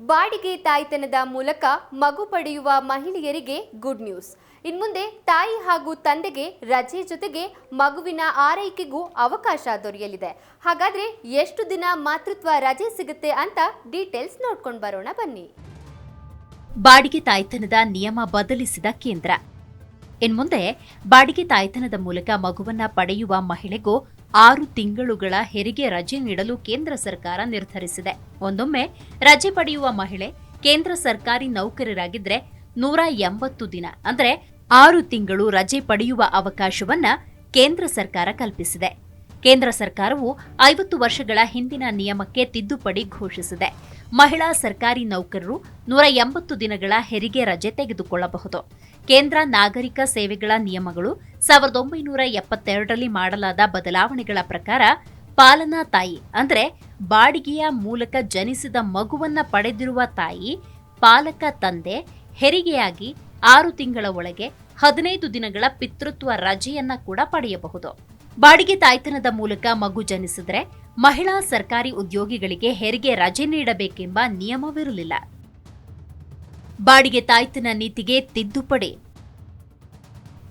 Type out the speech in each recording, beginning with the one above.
ಬಾಡಿಗೆ ತಾಯ್ತನದ ಮೂಲಕ ಮಗು ಪಡೆಯುವ ಮಹಿಳೆಯರಿಗೆ ಗುಡ್ ನ್ಯೂಸ್. ಇನ್ಮುಂದೆ ತಾಯಿ ಹಾಗೂ ತಂದೆಗೆ ರಜೆ ಜೊತೆಗೆ ಮಗುವಿನ ಆರೈಕೆಗೂ ಅವಕಾಶ ದೊರೆಯಲಿದೆ. ಹಾಗಾದ್ರೆ ಎಷ್ಟು ದಿನ ಮಾತೃತ್ವ ರಜೆ ಸಿಗುತ್ತೆ ಅಂತ ಡೀಟೇಲ್ಸ್ ನೋಡ್ಕೊಂಡು ಬರೋಣ ಬನ್ನಿ. ಬಾಡಿಗೆ ತಾಯ್ತನದ ನಿಯಮ ಬದಲಿಸಿದ ಕೇಂದ್ರ. ಇನ್ಮುಂದೆ ಬಾಡಿಗೆ ತಾಯ್ತನದ ಮೂಲಕ ಮಗುವನ್ನ ಪಡೆಯುವ ಮಹಿಳೆಗೂ ಆರು ತಿಂಗಳುಗಳ ಹೆರಿಗೆ ರಜೆ ನೀಡಲು ಕೇಂದ್ರ ಸರ್ಕಾರ ನಿರ್ಧರಿಸಿದೆ. ಒಂದೊಮ್ಮೆ ರಜೆ ಪಡೆಯುವ ಮಹಿಳೆ ಕೇಂದ್ರ ಸರ್ಕಾರಿ ನೌಕರರಾಗಿದ್ರೆ ನೂರ ಎಂಬತ್ತು ದಿನ, ಅಂದರೆ ಆರು ತಿಂಗಳು ರಜೆ ಪಡೆಯುವ ಅವಕಾಶವನ್ನ ಕೇಂದ್ರ ಸರ್ಕಾರ ಕಲ್ಪಿಸಿದೆ. ಕೇಂದ್ರ ಸರ್ಕಾರವು ಐವತ್ತು ವರ್ಷಗಳ ಹಿಂದಿನ ನಿಯಮಕ್ಕೆ ತಿದ್ದುಪಡಿ ಘೋಷಿಸಿದೆ. ಮಹಿಳಾ ಸರ್ಕಾರಿ ನೌಕರರು ನೂರ ಎಂಬತ್ತು ದಿನಗಳ ಹೆರಿಗೆ ರಜೆ ತೆಗೆದುಕೊಳ್ಳಬಹುದು. ಕೇಂದ್ರ ನಾಗರಿಕ ಸೇವೆಗಳ ನಿಯಮಗಳು ಸಾವಿರದ ಒಂಬೈನೂರ ಎಪ್ಪತ್ತೆರಡರಲ್ಲಿ ಮಾಡಲಾದ ಬದಲಾವಣೆಗಳ ಪ್ರಕಾರ ಪಾಲನಾ ತಾಯಿ, ಅಂದರೆ ಬಾಡಿಗೆಯ ಮೂಲಕ ಜನಿಸಿದ ಮಗುವನ್ನ ಪಡೆದಿರುವ ತಾಯಿ, ಪಾಲಕ ತಂದೆ ಹೆರಿಗೆಯಾಗಿ ಆರು ತಿಂಗಳ ಒಳಗೆ ಹದಿನೈದು ದಿನಗಳ ಪಿತೃತ್ವ ರಜೆಯನ್ನ ಕೂಡ ಪಡೆಯಬಹುದು. ಬಾಡಿಗೆ ತಾಯ್ತನದ ಮೂಲಕ ಮಗು ಜನಿಸಿದ್ರೆ ಮಹಿಳಾ ಸರ್ಕಾರಿ ಉದ್ಯೋಗಿಗಳಿಗೆ ಹೆರಿಗೆ ರಜೆ ನೀಡಬೇಕೆಂಬ ನಿಯಮವಿರಲಿಲ್ಲ. ಬಾಡಿಗೆ ತಾಯ್ತನ ನೀತಿಗೆ ತಿದ್ದುಪಡಿ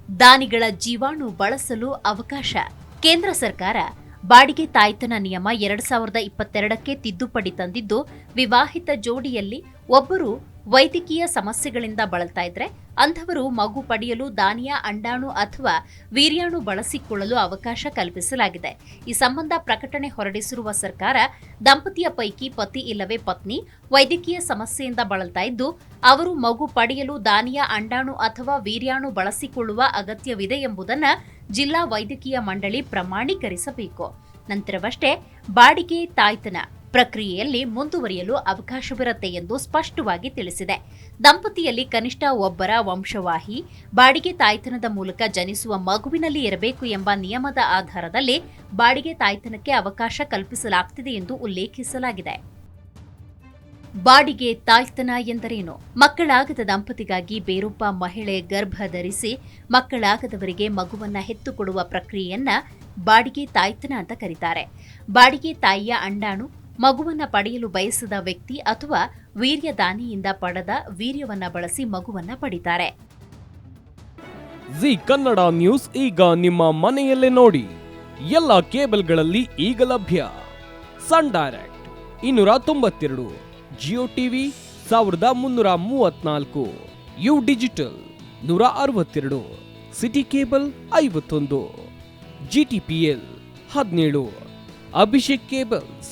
ದಾನಿಗಳ ಜೀವಾಣು ಬಳಸಲು ಅವಕಾಶ. ಕೇಂದ್ರ ಸರ್ಕಾರ ಬಾಡಿಗೆ ತಾಯ್ತನ ನಿಯಮ ಎರಡ್ ಸಾವಿರದ ಇಪ್ಪತ್ತೆರಡಕ್ಕೆ ತಿದ್ದುಪಡಿ ತಂದಿದ್ದು, ವಿವಾಹಿತ ಜೋಡಿಯಲ್ಲಿ ಒಬ್ಬರು ವೈದ್ಯಕೀಯ ಸಮಸ್ಯೆಗಳಿಂದ ಬಳಲ್ತಾ ಇದ್ರೆ ಅಂಥವರು ಮಗು ಪಡೆಯಲು ದಾನಿಯ ಅಂಡಾಣು ಅಥವಾ ವೀರ್ಯಾಣು ಬಳಸಿಕೊಳ್ಳಲು ಅವಕಾಶ ಕಲ್ಪಿಸಲಾಗಿದೆ. ಈ ಸಂಬಂಧ ಪ್ರಕಟಣೆ ಹೊರಡಿಸಿರುವ ಸರ್ಕಾರ ದಂಪತಿಯ ಪೈಕಿ ಪತಿ ಇಲ್ಲವೇ ಪತ್ನಿ ವೈದ್ಯಕೀಯ ಸಮಸ್ಯೆಯಿಂದ ಬಳಲ್ತಾ ಇದ್ದು, ಅವರು ಮಗು ಪಡೆಯಲು ದಾನಿಯ ಅಂಡಾಣು ಅಥವಾ ವೀರ್ಯಾಣು ಬಳಸಿಕೊಳ್ಳುವ ಅಗತ್ಯವಿದೆ ಎಂಬುದನ್ನು ಜಿಲ್ಲಾ ವೈದ್ಯಕೀಯ ಮಂಡಳಿ ಪ್ರಮಾಣೀಕರಿಸಬೇಕು. ನಂತರವಷ್ಟೇ, ಬಾಡಿಗೆ ತಾಯ್ತನ ಪ್ರಕ್ರಿಯೆಯಲ್ಲಿ ಮುಂದುವರಿಯಲು ಅವಕಾಶವಿರುತ್ತೆ ಎಂದು ಸ್ಪಷ್ಟವಾಗಿ ತಿಳಿಸಿದೆ. ದಂಪತಿಯಲ್ಲಿ ಕನಿಷ್ಠ ಒಬ್ಬರ ವಂಶವಾಹಿ, ಬಾಡಿಗೆ ತಾಯ್ತನದ ಮೂಲಕ ಜನಿಸುವ ಮಗುವಿನಲ್ಲಿ ಇರಬೇಕು ಎಂಬ ನಿಯಮದ ಆಧಾರದಲ್ಲಿ ಬಾಡಿಗೆ ತಾಯ್ತನಕ್ಕೆ ಅವಕಾಶ ಕಲ್ಪಿಸಲಾಗ್ತಿದೆ ಎಂದು ಉಲ್ಲೇಖಿಸಲಾಗಿದೆ. ಬಾಡಿಗೆ ತಾಯ್ತನ ಎಂದರೇನು? ಮಕ್ಕಳಾಗದ ದಂಪತಿಗಾಗಿ ಬೇರೊಬ್ಬ ಮಹಿಳೆ ಗರ್ಭ ಧರಿಸಿ ಮಕ್ಕಳಾಗದವರಿಗೆ ಮಗುವನ್ನ ಹೆತ್ತುಕೊಡುವ ಪ್ರಕ್ರಿಯೆಯನ್ನ ಬಾಡಿಗೆ ತಾಯ್ತನ ಅಂತ ಕರೀತಾರೆ. ಬಾಡಿಗೆ ತಾಯಿಯ ಅಂಡಾಣು ಮಗುವನ್ನ ಪಡೆಯಲು ಬಯಸದ ವ್ಯಕ್ತಿ ಅಥವಾ ವೀರ್ಯದಾನಿಯಿಂದ ಪಡೆದ ವೀರ್ಯವನ್ನ ಬಳಸಿ ಮಗುವನ್ನ ಪಡಿತಾರೆ. ಜಿ ಕನ್ನಡ ನ್ಯೂಸ್ ಈಗ ನಿಮ್ಮ ಮನೆಯಲ್ಲೇ ನೋಡಿ. ಎಲ್ಲ ಕೇಬಲ್ಗಳಲ್ಲಿ ಈಗ ಲಭ್ಯ. ಸನ್ ಡೈರೆಕ್ಟ್ ಇನ್ನೂರ ತೊಂಬತ್ತೆರಡು, ಜಿಯೋ ಟಿವಿ ಸಾವಿರದ ಮುನ್ನೂರ ಮೂವತ್ನಾಲ್ಕು, ಯು ಡಿಜಿಟಲ್ ನೂರ ಅರವತ್ತೆರಡು, ಸಿಟಿ ಕೇಬಲ್ ಐವತ್ತೊಂದು, ಜಿ ಟಿ ಪಿ ಎಲ್ ಹದಿನೇಳು, ಅಭಿಷೇಕ್ ಕೇಬಲ್ಸ್